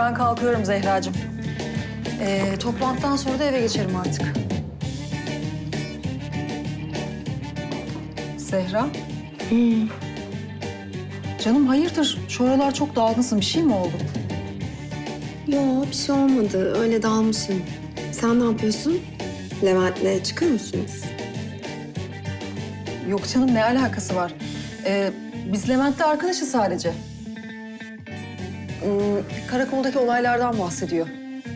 ben kalkıyorum Zehracığım. Ee, toplantıdan sonra da eve geçerim artık. Zehra? Canım hayırdır? Şu aralar çok dalgınsın. Bir şey mi oldu? Yo bir şey olmadı. Öyle dalmışım. Sen ne yapıyorsun? Levent'le çıkıyor musunuz? Yok canım ne alakası var? Ee, biz Levent'le arkadaşız sadece. Hmm, karakoldaki olaylardan bahsediyor.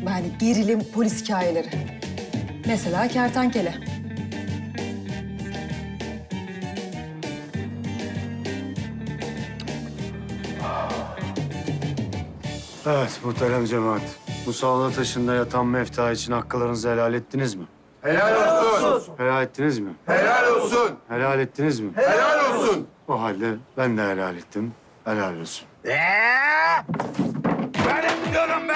Yani gerilim, polis hikayeleri. Mesela kertenkele. Evet muhterem cemaat. Bu sağlığı taşında yatan mefta için hakkılarınızı helal ettiniz mi? Helal olsun. Helal ettiniz mi? Helal olsun. Helal ettiniz mi? Helal olsun. O halde ben de helal ettim. Helal olsun. Ee, ben etmiyorum be.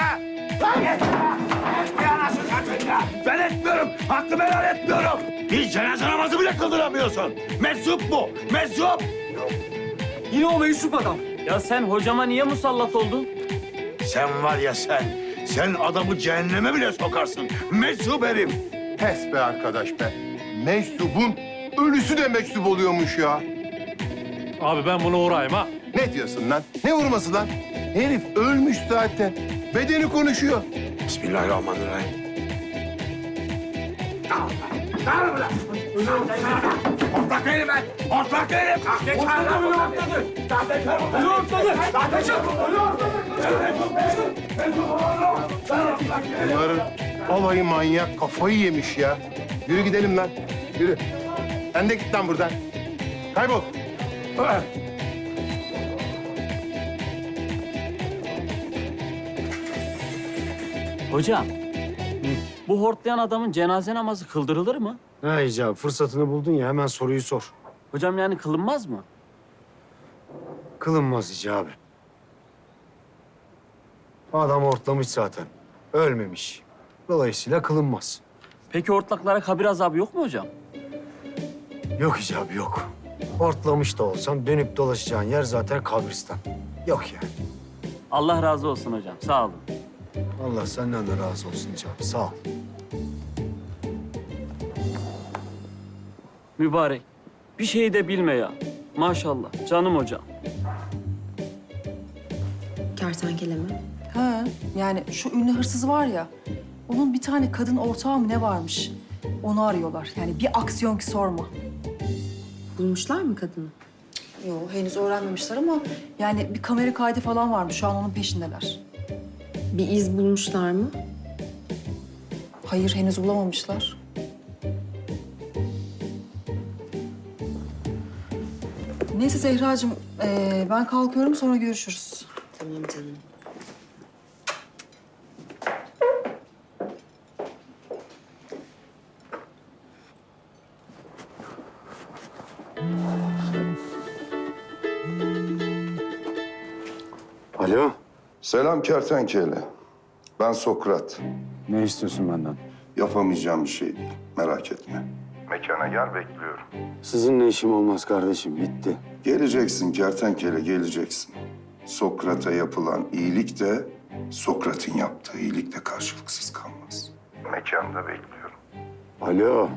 Anasını satayım ya. Ben etmiyorum. Hakkımı helal etmiyorum. Bir cenaze namazı bile kıldıramıyorsun. Meczup bu. Meczup. Yine o meczup adam. Ya sen hocama niye musallat oldun? Sen var ya sen. Sen adamı cehenneme bile sokarsın. Meczup herif. Pes be arkadaş be. Meczubun ölüsü de meczup oluyormuş ya. Abi ben bunu uğrayayım ha. Ne diyorsun lan? Ne vurması lan? Herif ölmüş zaten. Bedeni konuşuyor. Bismillahirrahmanirrahim. Hortlak herif ben! Hortlak herif! Sahtekar lan bu! Sahtekar bu! Ölü hortladı! Sahtekar bu! Ölü hortladı! Bunların alayı manyak kafayı yemiş ya. Yürü gidelim lan. Yürü. Sen de git lan buradan. Kaybol. Hocam, bu hortlayan adamın cenaze namazı kıldırılır mı? Ne icabı fırsatını buldun ya hemen soruyu sor. Hocam yani kılınmaz mı? Kılınmaz icabı. Adam ortlamış zaten. Ölmemiş. Dolayısıyla kılınmaz. Peki hortlaklara kabir azabı yok mu hocam? Yok icabı yok. Ortlamış da olsan dönüp dolaşacağın yer zaten kabristan. Yok yani. Allah razı olsun hocam, sağ olun. Allah senden de razı olsun icabı. Sağ ol. Mübarek, bir şey de bilme ya. Maşallah, canım hocam. Kertenkele mi? Ha, yani şu ünlü hırsız var ya, onun bir tane kadın ortağı mı ne varmış? Onu arıyorlar. Yani bir aksiyon ki sorma. Bulmuşlar mı kadını? Yok henüz öğrenmemişler ama yani bir kamera kaydı falan varmış. Şu an onun peşindeler. Bir iz bulmuşlar mı? Hayır henüz bulamamışlar. Neyse Zehracığım eee, ben kalkıyorum sonra görüşürüz. Tamam canım. Alo. Selam kertenkele. Ben Sokrat. Ne istiyorsun benden? Yapamayacağım bir şey değil. Merak etme. Mekana gel bekliyorum. Sizinle işim olmaz kardeşim. Bitti. Geleceksin kertenkele geleceksin. Sokrat'a yapılan iyilik de Sokrat'ın yaptığı iyilik de karşılıksız kalmaz. Mekanda bekliyorum. Alo.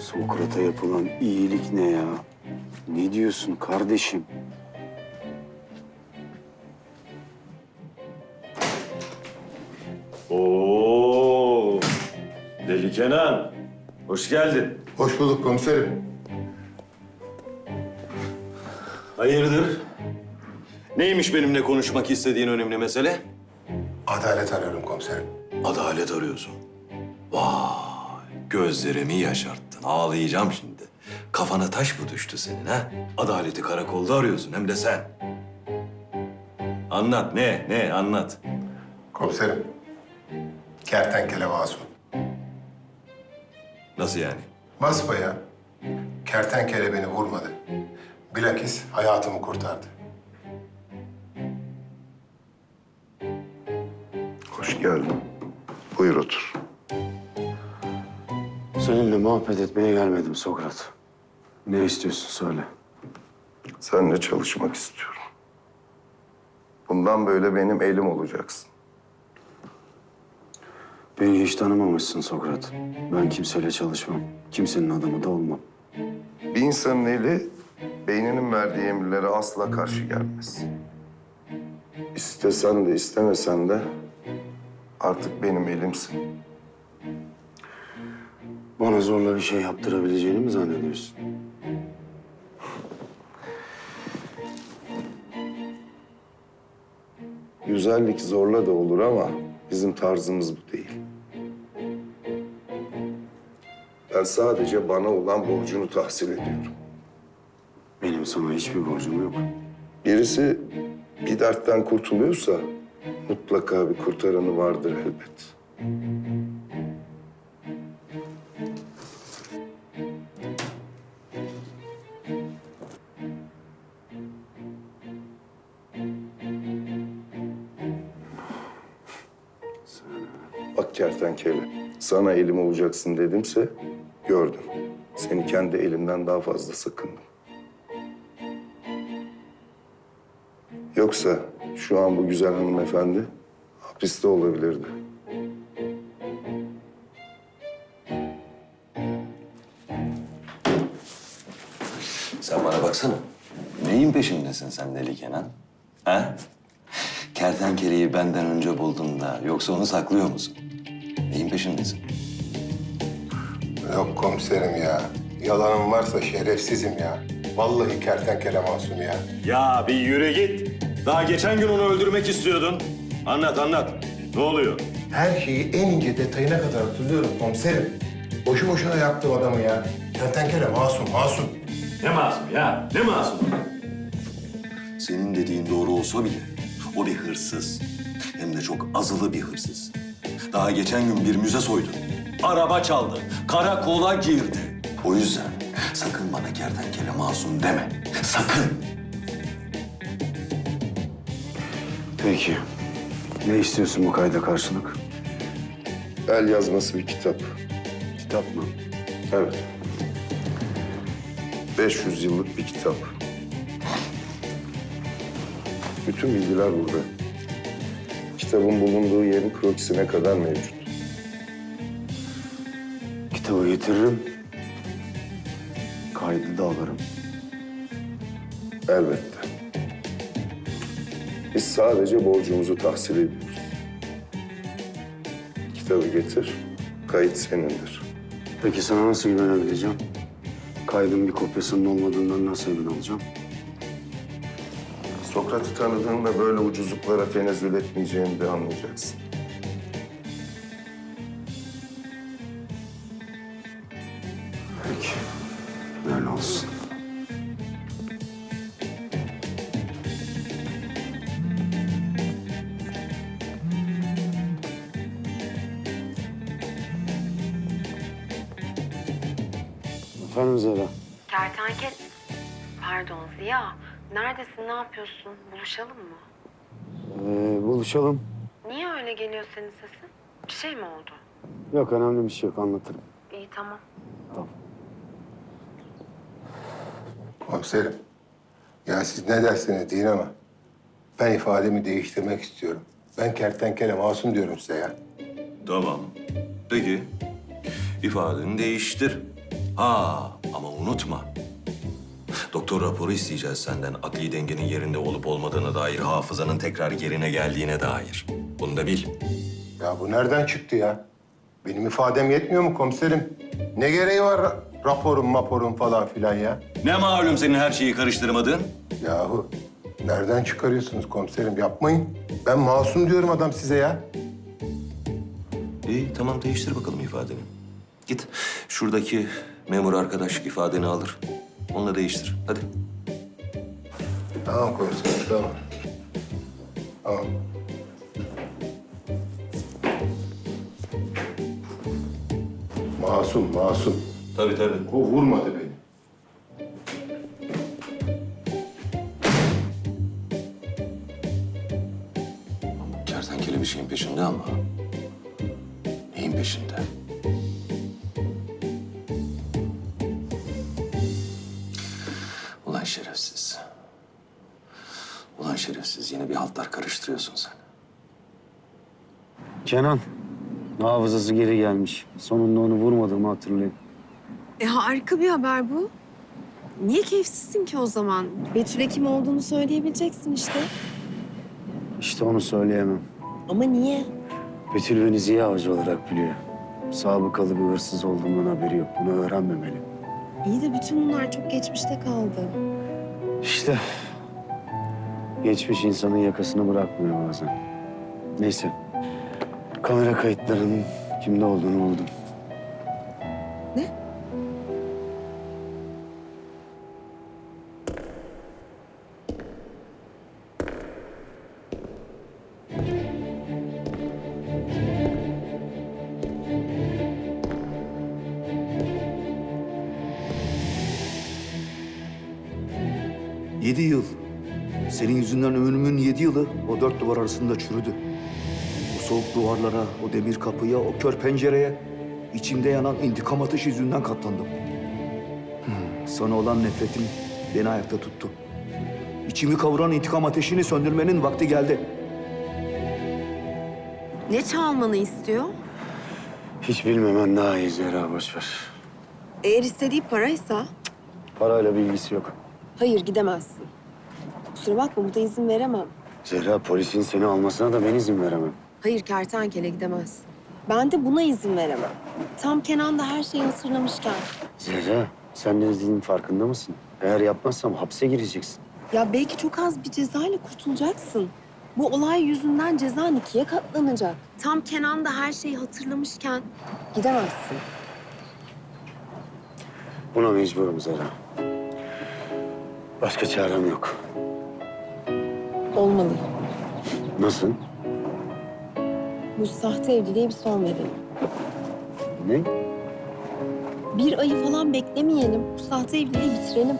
Sokrat'a yapılan iyilik ne ya? Ne diyorsun kardeşim? Oo, Deli Kenan. Hoş geldin. Hoş bulduk komiserim. Hayırdır? Neymiş benimle konuşmak istediğin önemli mesele? Adalet arıyorum komiserim. Adalet arıyorsun. Vay, gözlerimi yaşarttın. Ağlayacağım şimdi. Kafana taş mı düştü senin ha? Adaleti karakolda arıyorsun hem de sen. Anlat ne, ne anlat. Komiserim. Kertenkele masum. Nasıl yani? Basbaya kertenkele beni vurmadı. Bilakis hayatımı kurtardı. Hoş geldin. Buyur otur. Seninle muhabbet etmeye gelmedim Sokrat. Ne istiyorsun söyle. Seninle çalışmak istiyorum. Bundan böyle benim elim olacaksın. Beni hiç tanımamışsın Sokrat. Ben kimseyle çalışmam. Kimsenin adamı da olmam. Bir insanın eli beyninin verdiği emirlere asla karşı gelmez. İstesen de istemesen de artık benim elimsin. Bana zorla bir şey yaptırabileceğini mi zannediyorsun? Güzellik zorla da olur ama bizim tarzımız bu değil. Ben sadece bana olan borcunu tahsil ediyorum. Benim sana hiçbir borcum yok. Birisi bir dertten kurtuluyorsa mutlaka bir kurtaranı vardır elbet. Kertenkele, sana elim olacaksın dedimse gördüm. Seni kendi elimden daha fazla sakındım. Yoksa şu an bu güzel hanımefendi hapiste olabilirdi. Sen bana baksana. Neyin peşindesin sen deli Kenan? Ha? Kertenkeleyi benden önce buldun da yoksa onu saklıyor musun? Neyin peşindesin? Yok komiserim ya. Yalanım varsa şerefsizim ya. Vallahi kertenkele masum ya. Ya bir yürü git. Daha geçen gün onu öldürmek istiyordun. Anlat anlat. Ne oluyor? Her şeyi en ince detayına kadar hatırlıyorum komiserim. Boşu boşuna yaktım adamı ya. Kertenkele masum, masum. Ne masum ya? Ne masum? Senin dediğin doğru olsa bile o bir hırsız. Hem de çok azılı bir hırsız. Daha geçen gün bir müze soydu. Araba çaldı. Karakola girdi. O yüzden sakın bana kertenkele masum deme. Sakın. Peki. Ne istiyorsun bu kayda karşılık? El yazması bir kitap. Kitap mı? Evet. 500 yıllık bir kitap. Bütün bilgiler burada. Kitabın bulunduğu yerin krokisine kadar mevcut. Kitabı getiririm. Kaydı da alırım. Elbette. Biz sadece borcumuzu tahsil ediyoruz. Kitabı getir, kayıt senindir. Peki sana nasıl güvenebileceğim? Kaydın bir kopyasının olmadığından nasıl emin olacağım? Sokrat'ı tanıdığında böyle ucuzluklara tenezzül etmeyeceğini de anlayacaksın. Peki. Öyle olsun. Efendim Zehra. Kertenkel... Pardon Ziya. Neredesin, ne yapıyorsun? Buluşalım mı? Ee, buluşalım. Niye öyle geliyor senin sesin? Bir şey mi oldu? Yok önemli bir şey yok anlatırım. İyi tamam. Komiserim. Ya siz ne dersiniz deyin ama ben ifademi değiştirmek istiyorum. Ben kertenkele masum diyorum size ya. Tamam. Peki. ifadeni değiştir. Ha ama unutma. Doktor raporu isteyeceğiz senden. Akli dengenin yerinde olup olmadığına dair, hafızanın tekrar yerine geldiğine dair. Bunu da bil. Ya bu nereden çıktı ya? Benim ifadem yetmiyor mu komiserim? Ne gereği var ra- raporum maporum falan filan ya? Ne malum senin her şeyi karıştırmadığın? Yahu nereden çıkarıyorsunuz komiserim? Yapmayın. Ben masum diyorum adam size ya. İyi tamam değiştir bakalım ifadeni. Git şuradaki memur arkadaş ifadeni alır. Onunla değiştir. Hadi. Tamam komiserim tamam. Tamam. Masum, masum. Tabii tabii. O vurmadı beni. Kertenkele bir şeyin peşinde ama. Neyin peşinde? Bir haltlar karıştırıyorsun sen. Kenan. Hafızası geri gelmiş. Sonunda onu vurmadığımı hatırlayın. E harika bir haber bu. Niye keyifsizsin ki o zaman? Betül'e kim olduğunu söyleyebileceksin işte. İşte onu söyleyemem. Ama niye? Betül beni Ziya Avcı olarak biliyor. Sabıkalı bir hırsız olduğumdan haberi yok. Bunu öğrenmemeli. İyi de bütün bunlar çok geçmişte kaldı. İşte geçmiş insanın yakasını bırakmıyor bazen. Neyse. Kamera kayıtlarının kimde olduğunu buldum. Ne? Yedi yıl. Senin yüzünden ömrümün yedi yılı o dört duvar arasında çürüdü. O soğuk duvarlara, o demir kapıya, o kör pencereye içimde yanan intikam ateşi yüzünden katlandım. Hmm, Sana olan nefretim beni ayakta tuttu. İçimi kavuran intikam ateşini söndürmenin vakti geldi. Ne çalmanı istiyor? Hiç bilmemen daha iyi Zehra boş ver. Eğer istediği paraysa Parayla bir ilgisi yok. hayır gidemezsin. Kusura bakma burada izin veremem. Zehra polisin seni almasına da ben izin veremem. Hayır kertenkele gidemezsin. Ben de buna izin veremem. Tam Kenan da her şeyi hatırlamışken. Zehra sen ne dediğinin farkında mısın? Eğer yapmazsam hapse gireceksin. Ya belki çok az bir cezayla kurtulacaksın. Bu olay yüzünden cezan ikiye katlanacak. Tam Kenan da her şeyi hatırlamışken gidemezsin. Buna mecburum Zehra. Başka çarem yok. Olmalı. Nasıl? Bu sahte evliliğe bir son verelim. Ne? Bir ayı falan beklemeyelim. Bu sahte evliliği bitirelim.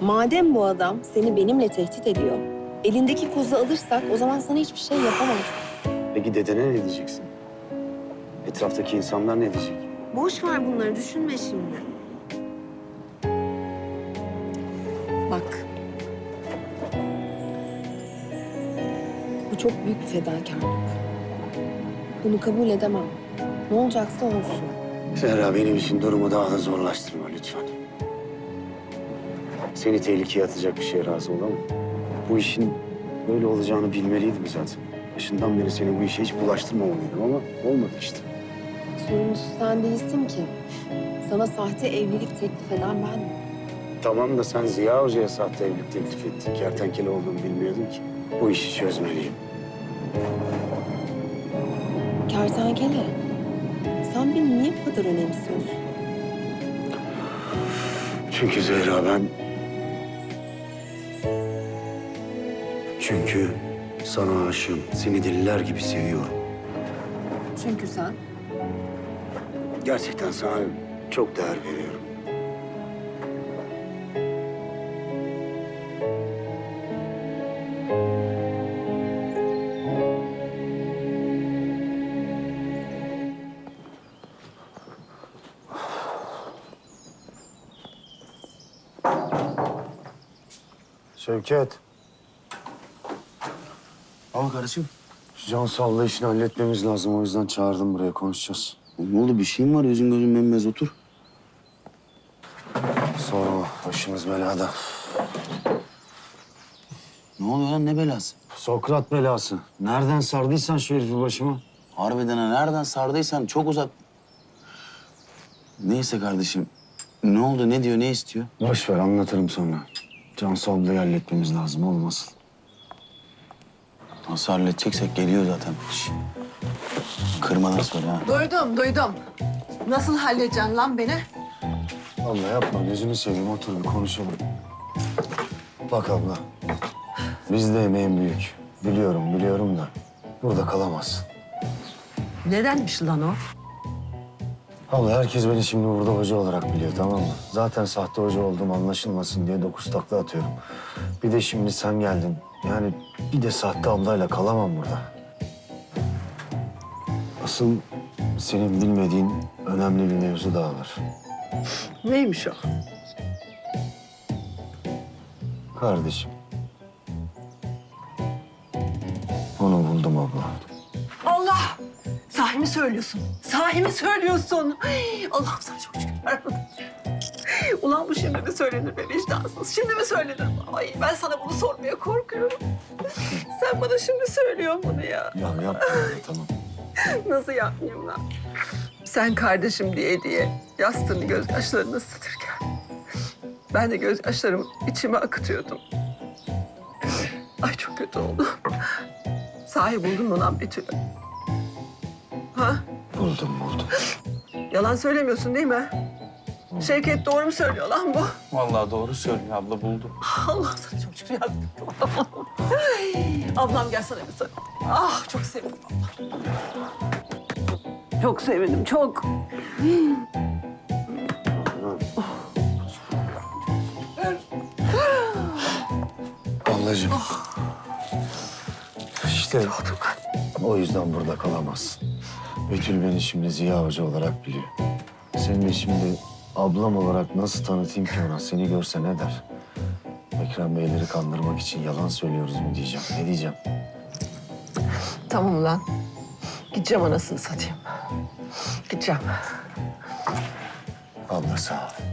Madem bu adam seni benimle tehdit ediyor, elindeki kozu alırsak o zaman sana hiçbir şey yapamaz. Peki dedene ne diyeceksin? Etraftaki insanlar ne diyecek? Boş ver bunları, düşünme şimdi. Bu çok büyük bir fedakarlık. Bunu kabul edemem. Ne olacaksa olsun. Zehra benim için durumu daha da zorlaştırma lütfen. Seni tehlikeye atacak bir şeye razı olamam. Bu işin böyle olacağını bilmeliydim zaten. Başından beri seni bu işe hiç bulaştırmamalıydım ama olmadı işte. Sorumlusu sen değilsin ki. Sana sahte evlilik teklif eden ben. Tamam da sen Ziya Hoca'ya sahte evlilik teklif ettin. Kertenkele olduğumu bilmiyordun ki. Bu işi çözmeliyim. Kertenkele, sen beni niye bu kadar önemsiyorsun? Çünkü Zehra ben... Çünkü sana aşığım. Seni deliler gibi seviyorum. Çünkü sen Gerçekten sana çok değer veriyorum. Şevket. Al kardeşim. Şu Can Sallı işini halletmemiz lazım. O yüzden çağırdım buraya konuşacağız. Ne oldu bir şeyin var yüzün gözün bembeyaz otur. Sorma. Başımız belada. Ne oluyor lan ne belası? Sokrat belası. Nereden sardıysan şu herifi başıma. Harbiden ha, nereden sardıysan çok uzak. Neyse kardeşim. Ne oldu ne diyor ne istiyor? Boş ver anlatırım sonra. Can Sallı'yı halletmemiz lazım olmasın. Nasıl halledeceksek geliyor zaten. Şş. Kırmadan söyle ha. Duydum, duydum. Nasıl halledeceksin lan beni? Allah yapma gözünü seveyim otur bir konuşalım. Bak abla. Bizde emeğin büyük. Biliyorum biliyorum da burada kalamazsın. Nedenmiş lan o? Abla herkes beni şimdi burada hoca olarak biliyor tamam mı? Zaten sahte hoca olduğum anlaşılmasın diye dokuz takla atıyorum. Bir de şimdi sen geldin. Yani bir de sahte ablayla kalamam burada. Asıl senin bilmediğin önemli bir mevzu daha var. Neymiş o? Kardeşim. abla. Mi söylüyorsun? Sahi mi söylüyorsun? Ay, Allah'ım sana çok şükürler olsun. Ulan bu şimdi mi söylenir be vicdansız? Şimdi mi söylenir? Ay ben sana bunu sormaya korkuyorum. Sen bana şimdi söylüyorsun bunu ya. Ya yapma tamam. Nasıl yapmayayım lan? Sen kardeşim diye diye yastığını gözyaşlarını ısıtırken... ...ben de gözyaşlarımı içime akıtıyordum. Ay çok kötü oldu. Sahi buldun mu lan Betül'ü? Ha? Buldum buldum. Yalan söylemiyorsun değil mi? Şevket doğru mu söylüyor lan bu? Vallahi doğru söylüyor abla buldum. Allah sana çok şükür yarabbim. Ay, Ablam gel sana bir sarıl. Ah çok sevindim ablam. Çok sevindim çok. Ablacığım. İşte o yüzden burada kalamazsın. Betül beni şimdi Ziya Hoca olarak biliyor. Seni de şimdi ablam olarak nasıl tanıtayım ki ona? Seni görse ne der? Ekrem Beyleri kandırmak için yalan söylüyoruz mu diyeceğim. Ne diyeceğim? Tamam lan. Gideceğim anasını satayım. Gideceğim. Abla sağ ol.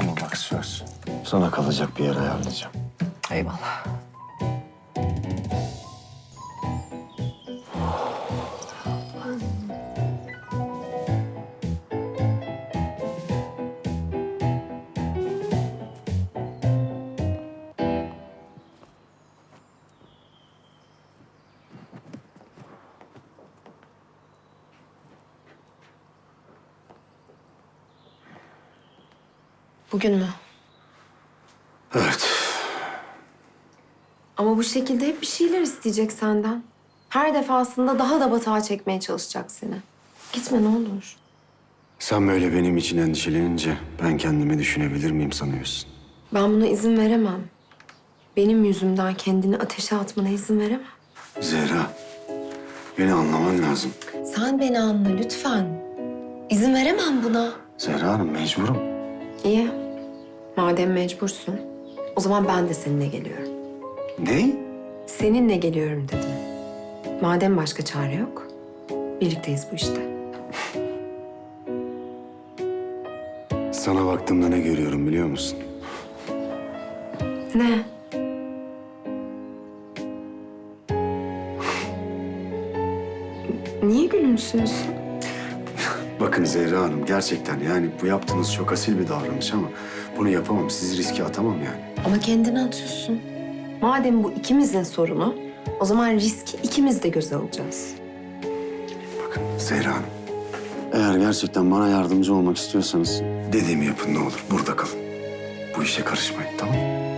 Ama bak söz. Sana kalacak bir yer ayarlayacağım. Eyvallah. Bugün mü? Evet. Ama bu şekilde hep bir şeyler isteyecek senden. Her defasında daha da batağa çekmeye çalışacak seni. Gitme ne olur. Sen böyle benim için endişelenince ben kendimi düşünebilir miyim sanıyorsun? Ben buna izin veremem. Benim yüzümden kendini ateşe atmana izin veremem. Zehra, beni anlaman lazım. Sen beni anla lütfen. İzin veremem buna. Zehra Hanım mecburum. İyi. Madem mecbursun, o zaman ben de seninle geliyorum. Ne? Seninle geliyorum dedim. Madem başka çare yok, birlikteyiz bu işte. Sana baktığımda ne görüyorum biliyor musun? Ne? Niye gülümsüyorsun? Bakın Zehra Hanım gerçekten yani bu yaptığınız çok asil bir davranış ama bunu yapamam. Sizi riske atamam yani. Ama kendini atıyorsun. Madem bu ikimizin sorunu, o zaman riski ikimiz de göze alacağız. Bakın Zehra Hanım. Eğer gerçekten bana yardımcı olmak istiyorsanız dediğimi yapın ne olur. Burada kalın. Bu işe karışmayın tamam mı?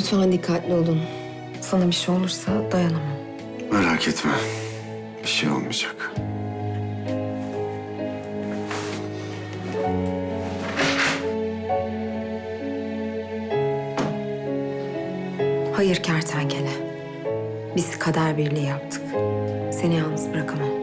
Lütfen dikkatli olun. Sana bir şey olursa dayanamam. Merak etme. Bir şey olmayacak. Hayır kertenkele. Biz kader birliği yaptık. Seni yalnız bırakamam.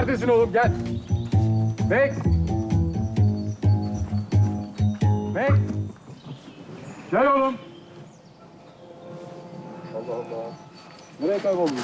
Neredesin oğlum gel. Max. Max. Gel oğlum. Allah Allah. Nereye kayboldun?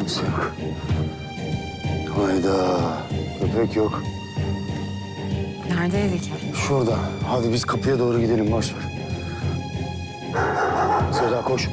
kimse yok. Hayda. Köpek yok. Neredeydi ki? Şurada. Hadi biz kapıya doğru gidelim. Boş ver. Zehra koş.